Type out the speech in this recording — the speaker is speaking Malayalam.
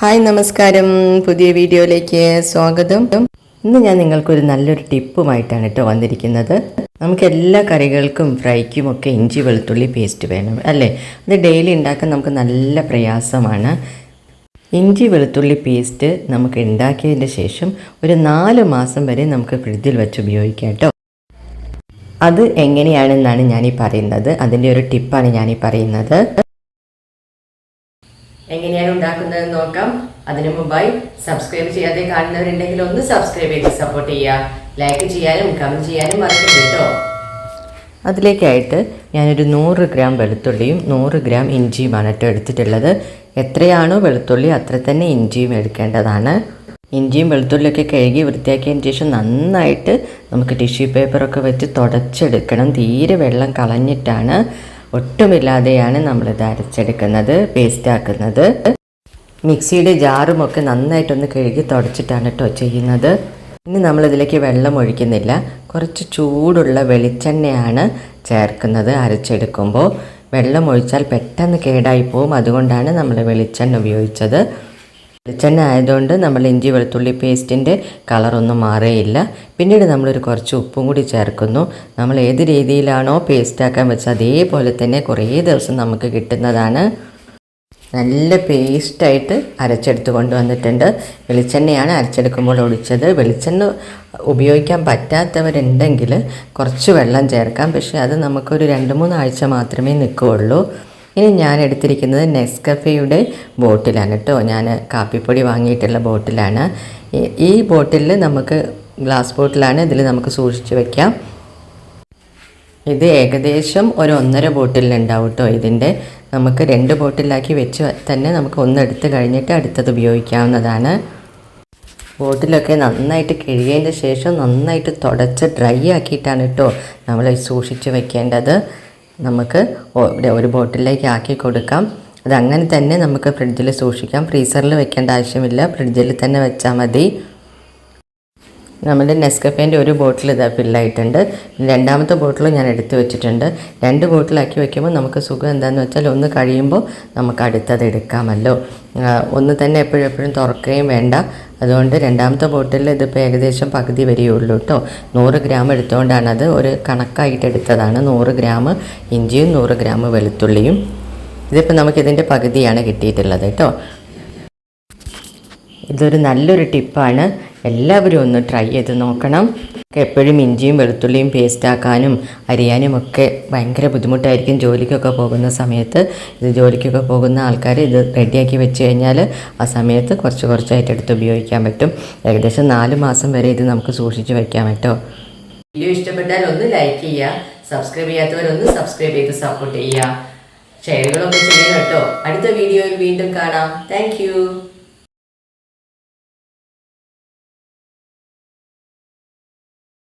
ഹായ് നമസ്കാരം. പുതിയ വീഡിയോയിലേക്ക് സ്വാഗതം. ഇന്ന് ഞാൻ നിങ്ങൾക്കൊരു നല്ലൊരു ടിപ്പുമായിട്ടാണ് കേട്ടോ വന്നിരിക്കുന്നത്. നമുക്ക് എല്ലാ കറികൾക്കും ഫ്രൈക്കും ഒക്കെ ഇഞ്ചി വെളുത്തുള്ളി പേസ്റ്റ് വേണം അല്ലേ? അത് ഡെയിലി ഉണ്ടാക്കാൻ നമുക്ക് നല്ല പ്രയാസമാണ്. ഇഞ്ചി വെളുത്തുള്ളി പേസ്റ്റ് നമുക്ക് ഉണ്ടാക്കിയതിന്റെ ശേഷം ഒരു നാല് മാസം വരെ നമുക്ക് ഫ്രിഡ്ജിൽ വെച്ച് ഉപയോഗിക്കാം കേട്ടോ. അത് എങ്ങനെയാണെന്നാണ് ഞാനീ പറയുന്നത്. അതിന്റെ ഒരു ടിപ്പാണ് ഞാനീ പറയുന്നത്. എങ്ങനെയാണ് ഉണ്ടാക്കുന്നത് നോക്കാം. അതിനു മുമ്പായി സബ്സ്ക്രൈബ് ചെയ്യാതെ കാണുന്നവരുണ്ടെങ്കിൽ ഒന്ന് സബ്സ്ക്രൈബ് ചെയ്ത് സപ്പോർട്ട് ചെയ്യുക. ലൈക്ക് ചെയ്യാനും കമന്റ് ചെയ്യാനും മറക്കരുത് കേട്ടോ. അതിലേക്കായിട്ട് ഞാനൊരു നൂറ് ഗ്രാം വെളുത്തുള്ളിയും നൂറ് ഗ്രാം ഇഞ്ചിയുമാണ് കേട്ടോ എടുത്തിട്ടുള്ളത്. എത്രയാണോ വെളുത്തുള്ളി അത്ര തന്നെ ഇഞ്ചിയും എടുക്കേണ്ടതാണ്. ഇഞ്ചിയും വെളുത്തുള്ളിയൊക്കെ കഴുകി വൃത്തിയാക്കിയതിന് ശേഷം നന്നായിട്ട് നമുക്ക് ടിഷ്യൂ പേപ്പറൊക്കെ വെച്ച് തുടച്ചെടുക്കണം. തീരെ വെള്ളം കളഞ്ഞിട്ടാണ്. ഒട്ടുമില്ലാതെയാണ് നമ്മളിത് അരച്ചെടുക്കുന്നത് പേസ്റ്റ് ആക്കുന്നത്. മിക്സിയുടെ ജാറുമൊക്കെ നന്നായിട്ടൊന്ന് കഴുകി തുടച്ചിട്ടാണ് കേട്ടോ ചെയ്യുന്നത്. ഇനി നമ്മളിതിലേക്ക് വെള്ളം ഒഴിക്കുന്നില്ല. കുറച്ച് ചൂടുള്ള വെളിച്ചെണ്ണയാണ് ചേർക്കുന്നത് അരച്ചെടുക്കുമ്പോൾ. വെള്ളം ഒഴിച്ചാൽ പെട്ടെന്ന് കേടായി പോവും. അതുകൊണ്ടാണ് നമ്മൾ വെളിച്ചെണ്ണ ഉപയോഗിച്ചത്. വെളിച്ചെണ്ണ ആയതുകൊണ്ട് നമ്മൾ ഇഞ്ചി വെളുത്തുള്ളി പേസ്റ്റിന്റെ കളറൊന്നും മാറുകയില്ല പിന്നീട് നമ്മളൊരു കുറച്ച് ഉപ്പും കൂടി ചേർക്കുന്നു. നമ്മൾ ഏത് രീതിയിലാണോ പേസ്റ്റാക്കാൻ വെച്ചത് അതേപോലെ തന്നെ കുറേ ദിവസം നമുക്ക് കിട്ടുന്നതാണ്. നല്ല പേസ്റ്റായിട്ട് അരച്ചെടുത്ത് കൊണ്ടുവന്നിട്ടുണ്ട്. വെളിച്ചെണ്ണയാണ് അരച്ചെടുക്കുമ്പോൾ ഒഴിച്ചത്. വെളിച്ചെണ്ണ ഉപയോഗിക്കാൻ പറ്റാത്തവരുണ്ടെങ്കിൽ കുറച്ച് വെള്ളം ചേർക്കാം. പക്ഷേ അത് നമുക്കൊരു രണ്ട് മൂന്ന് ആഴ്ച മാത്രമേ നിൽക്കുകയുള്ളൂ. ഇനി ഞാൻ എടുത്തിരിക്കുന്നത് നെസ്കഫയുടെ ബോട്ടിലാണ് കേട്ടോ. ഞാൻ കാപ്പിപ്പൊടി വാങ്ങിയിട്ടുള്ള ബോട്ടിലാണ്. ഈ- ബോട്ടിലിൽ നമുക്ക് ഗ്ലാസ് ബോട്ടിലാണ് ഇതിൽ നമുക്ക് സൂക്ഷിച്ച് വയ്ക്കാം ഇത് ഏകദേശം ഒരു ഒന്നര ബോട്ടിലുണ്ടാവും കേട്ടോ ഇതിന്റെ നമുക്ക് രണ്ട് ബോട്ടിലാക്കി വെച്ച് തന്നെ നമുക്ക് ഒന്നെടുത്ത് കഴിഞ്ഞിട്ട് അടുത്തത് ഉപയോഗിക്കാവുന്നതാണ്. ബോട്ടിലൊക്കെ നന്നായിട്ട് കിഴിയതിന്റെ ശേഷം നന്നായിട്ട് തുടച്ച് ഡ്രൈ ആക്കിയിട്ടാണ് കേട്ടോ നമ്മൾ സൂക്ഷിച്ച് വെക്കേണ്ടത്. നമുക്ക് ഒരു ബോട്ടിലേക്ക് ആക്കി കൊടുക്കാം. അതങ്ങനെ തന്നെ നമുക്ക് ഫ്രിഡ്ജിൽ സൂക്ഷിക്കാം. ഫ്രീസറിൽ വെക്കേണ്ട ആവശ്യമില്ല. ഫ്രിഡ്ജിൽ തന്നെ വെച്ചാൽ മതി. നമ്മുടെ നെസ്കഫേന്റെ ഒരു ബോട്ടിൽ ഇതാ ഫില്ലായിട്ടുണ്ട് രണ്ടാമത്തെ ബോട്ടിൽ ഞാൻ എടുത്തു വെച്ചിട്ടുണ്ട്. രണ്ട് ബോട്ടിലാക്കി വെക്കുമ്പോൾ നമുക്ക് സുഖം എന്താണെന്ന് വെച്ചാൽ ഒന്ന് കഴിയുമ്പോൾ നമുക്ക് അടുത്തത് എടുക്കാമല്ലോ. ഒന്ന് തന്നെ എപ്പോഴും എപ്പോഴും തുറക്കുകയും വേണ്ട. അതുകൊണ്ട് രണ്ടാമത്തെ ബോട്ടിൽ ഇതിപ്പോൾ ഏകദേശം പകുതി വരികയുള്ളൂ കേട്ടോ നൂറ് ഗ്രാം എടുത്തുകൊണ്ടാണ് അത് ഒരു കണക്കായിട്ട് എടുത്തതാണ്. നൂറ് ഗ്രാം ഇഞ്ചിയും നൂറ് ഗ്രാം വെളുത്തുള്ളിയും. ഇതിപ്പോൾ നമുക്കിതിന്റെ പകുതിയാണ് കിട്ടിയിട്ടുള്ളത് കേട്ടോ ഇതൊരു നല്ലൊരു ടിപ്പാണ്. എല്ലാവരും ഒന്ന് ട്രൈ ചെയ്ത് നോക്കണം. എപ്പോഴും ഇഞ്ചിയും വെളുത്തുള്ളിയും പേസ്റ്റാക്കാനും അരിയാനും ഒക്കെ ഭയങ്കര ബുദ്ധിമുട്ടായിരിക്കും ജോലിക്കൊക്കെ പോകുന്ന സമയത്ത്. ഇത് ജോലിക്കൊക്കെ പോകുന്ന ആൾക്കാർ ഇത് റെഡിയാക്കി വെച്ച് കഴിഞ്ഞാൽ ആ സമയത്ത് കുറച്ച് കുറച്ചായിട്ട് എടുത്ത് ഉപയോഗിക്കാൻ പറ്റും. ഏകദേശം നാല് മാസം വരെ ഇത് നമുക്ക് സൂക്ഷിച്ച് വെക്കാൻ പറ്റും. വീഡിയോ ഇഷ്ടപ്പെട്ടാൽ ഒന്ന് ലൈക്ക് ചെയ്യുക. സബ്സ്ക്രൈബ് ചെയ്യാത്തവരൊന്ന് സബ്സ്ക്രൈബ് ചെയ്ത് സപ്പോർട്ട് ചെയ്യുക. ഷെയറുകളൊക്കെ ചെയ്യണം കേട്ടോ. അടുത്ത വീഡിയോയിൽ വീണ്ടും കാണാം. താങ്ക്